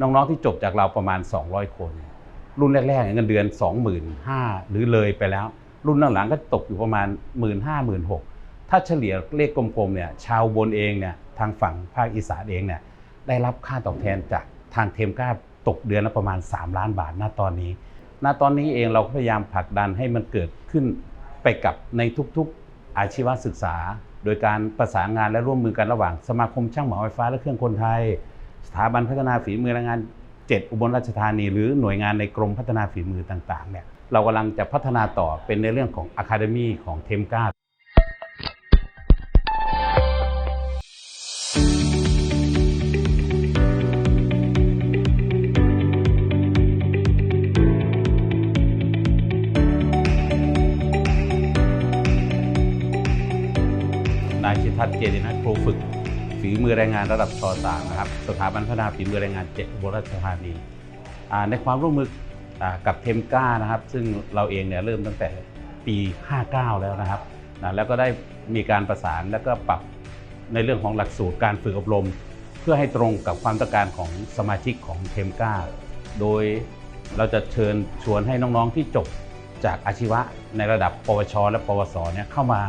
น้องๆที่จบจากเราประมาณ 200 คน รุ่นแรกๆเงินเดือน 25,000หรือเลยไปแล้ว รุ่นหลังๆก็ตกอยู่ประมาณ 1 5 0 0 0 6ถ้าเฉลี่ยเลขกลมๆเนี่ยชาวบนเองเนี่ยทางฝั่งภาคอีสานเองเนี่ยได้รับค่าตอบแทนจากทางเทมก้าตกเดือนละประมาณ 3 ล้านบาทณตอนนี้ ณตอนนี้เองเราก็พยายามผลักดันให้มันเกิดขึ้นไปกับในทุกๆอาชีวศึกษา โดยการประสานงานและร่วมมือกันระหว่างสมาคมช่างหมอไฟฟ้าและเครื่องคนไทย สถาบันพัฒนาฝีมือแรงงาน 7 อุบลราชธานี หรือหน่วยงานในกรมพัฒนาฝีมือต่างๆเนี่ยเรากำลังจะพัฒนาต่อเป็นในเรื่องของอะคาเดมีของเทมกานายชิทัศน์เจดินะครูฝึก ฝีมือแรงงานระดับช .3 นะครับ สถาบันพัฒนาฝีมือแรงงาน7อุบลราชธานีในความร่วมมือกับเทมก้านะครับ ซึ่งเราเองเนี่ยเริ่มตั้งแต่ปี 59 แล้วนะครับนะแล้วก็ได้มีการประสานแล้วก็ปรับในเรื่องของหลักสูตรการฝึกอบรม เพื่อให้ตรงกับความต้องการของสมาชิกของเทมก้าโดยเราจะเชิญชวนให้น้องๆที่จบจากอาชีวะในระดับปวช และปวสเนี่ยเข้ามา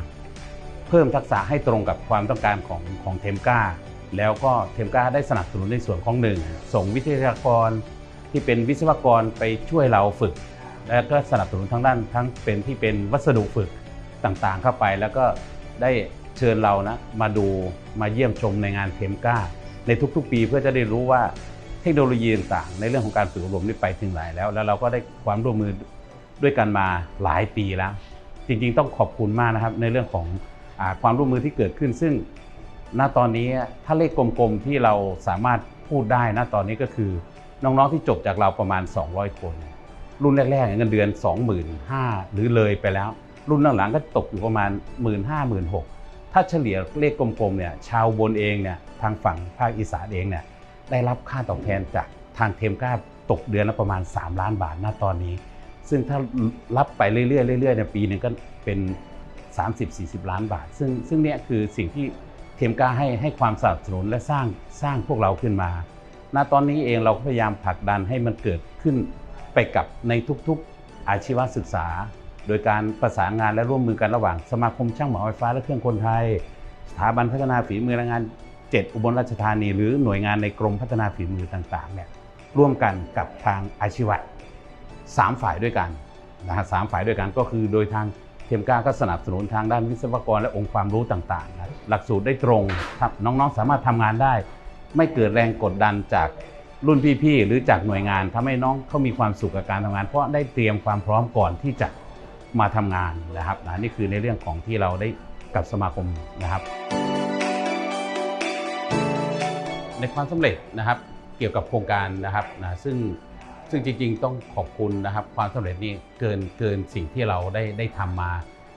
เพิ่มทักษะให้ตรงกับความต้องการของของเทมก้าแล้วก็เทมก้าได้สนับสนุนในส่วนของหนึ่งส่งวิทยากรที่เป็นวิศวกรไปช่วยเราฝึก แล้วก็สนับสนุนทั้งด้านทั้งเป็นที่เป็นวัสดุฝึกต่างๆ เข้าไป แล้วก็ได้เชิญเรานะมาดูมาเยี่ยมชมในงานเทมก้าในทุกๆ ปีเพื่อจะได้รู้ว่าเทคโนโลยีต่างๆในเรื่องของการฝึกอบรมนี่ไปถึงไหนแล้ว แล้วเราก็ได้ความร่วมมือด้วยกันมาหลายปีแล้ว จริงๆ ต้องขอบคุณมากนะครับในเรื่องของ ความร่วมมือที่เกิดขึ้น ซึ่งณตอนนี้ถ้าเลขกลมๆที่เราสามารถพูดได้ณตอนนี้ก็คือน้องๆที่จบจากเราประมาณ 200 คน รุ่นแรกๆเนี่ยเงินเดือน 25,000หรือเลยไปแล้ว รุ่นหลังๆก็ตกอยู่ประมาณ 1 5 0 0 0 6 0ถ้าเฉลี่ยเลขกลมๆเนี่ยชาวบนเองเนี่ยทางฝั่งภาคอีสานเองเนี่ยได้รับค่าตอบแทนจากทางเทมก้าตกเดือนละประมาณ 3 ล้านบาทณตอนนี้ ซึ่งถ้ารับไปเรื่อยๆเรื่อยๆเนี่ยปีหนึงก็เป็น 30-40 ล้านบาท ซึ่งซึ่งเนี่ยคือสิ่งที่เทมกาให้ให้ความสนับสนุนและสร้างสร้างพวกเราขึ้นมา ณ ตอนนี้เองเราก็พยายามผลักดันให้มันเกิดขึ้นไปกับในทุกๆอาชีวศึกษา โดยการประสานงานและร่วมมือกันระหว่างสมาคมช่างหมอไฟฟ้าและเครื่องคนไทย สถาบันพัฒนาฝีมือแรงงาน 7 อุบลราชธานี หรือหน่วยงานในกรมพัฒนาฝีมือต่างๆเนี่ยร่วมกันกับทางอาชีวะสามฝ่ายด้วยกันนะฮะสามฝ่ายด้วยกันก็คือโดยทาง ทมก้าก็สนับสนุนทางด้านวิศวกรและองค์ความรู้ต่างๆนะหลักสูตรได้ตรงครับน้องๆสามารถทำงานได้ ไม่เกิดแรงกดดันจากรุ่นพี่ๆหรือจากหน่วยงานทำให้น้องเขามีความสุขกับการทำงาน เพราะได้เตรียมความพร้อมก่อนที่จะมาทำงานนะครับนะนี่คือในเรื่องของที่เราได้กับสมาคมนะครับ ในความสำเร็จนะครับเกี่ยวกับโครงการนะครับนะซึ่ง ซึ่งจริงๆ ต้องขอบคุณนะครับ ความสำเร็จนี่เกินเกินสิ่งที่เราได้ได้ทำมา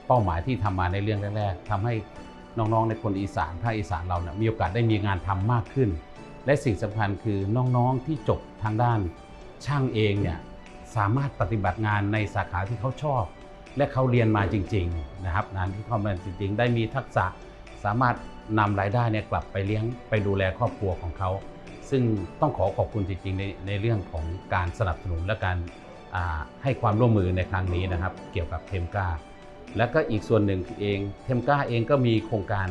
เป้าหมายที่ทำมาในเรื่องแรกๆทำให้น้องๆในคนอีสานภาคอีสานเราเนี่ยมีโอกาสได้มีงานทำมากขึ้น และสิ่งสำคัญคือน้องๆที่จบทางด้านช่างเองเนี่ยสามารถปฏิบัติงานในสาขาที่เขาชอบ และเขาเรียนมาจริงๆนะครับงานที่เขาเรียนจริง ๆ ได้มีทักษะสามารถนำรายได้เนี่ยกลับไปเลี้ยงไปดูแลครอบครัวของเขา ซึ่งต้องขอขอบคุณจริงๆในในเรื่องของการสนับสนุนและการให้ความร่วมมือในครั้งนี้นะครับ เกี่ยวกับเทมกาและก็อีกส่วนหนึ่งเองเทมกาเองก็มีโครงการ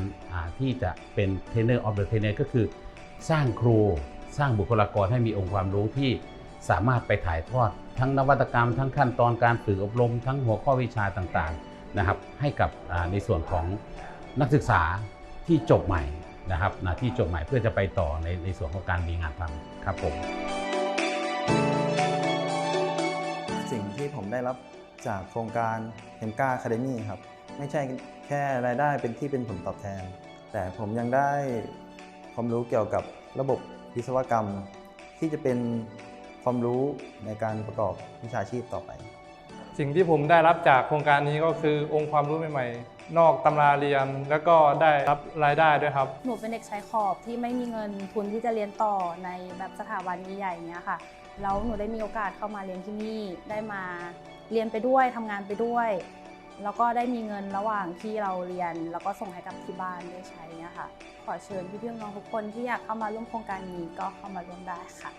ที่จะเป็นเทรนเนอร์ออฟเดอะเทรนเนอร์ก็คือ สร้างครูสร้างบุคลากรให้มีองค์ความรู้ที่สามารถไปถ่ายทอด ทั้งนวัตกรรม ทั้งขั้นตอนการฝึกอบรม ทั้งหัวข้อวิชาต่างๆนะครับ ให้กับในส่วนของนักศึกษาที่จบใหม่ นะครับนะที่จบใหม่เพื่อจะไปต่อในในส่วนของการมีงานทำครับผมสิ่งที่ผมได้รับจากโครงการเ e มกาคาเดมี่ครับ ไม่ใช่แค่รายได้เป็นที่เป็นผลตอบแทน แต่ผมยังได้ความรู้เกี่ยวกับระบบวิศวกรรม ที่จะเป็นความรู้ในการประกอบวิชาชีพต่อไป สิ่งที่ผมได้รับจากโครงการนี้ก็คือองค์ความรู้ใหม่ๆ นอกตำราเรียน แล้วก็ได้รับรายได้ด้วยครับ หนูเป็นเด็กชายขอบที่ไม่มีเงินทุนที่จะเรียนต่อในแบบสถาบันใหญ่ๆเนี้ยค่ะ แล้วหนูได้มีโอกาสเข้ามาเรียนที่นี่ ได้มาเรียนไปด้วยทำงานไปด้วย แล้วก็ได้มีเงินระหว่างที่เราเรียน แล้วก็ส่งให้กับที่บ้านได้ใช้เนี้ยค่ะ ขอเชิญพี่ๆน้องทุกคนที่อยากเข้ามาร่วมโครงการนี้ก็เข้ามาร่วมได้ค่ะ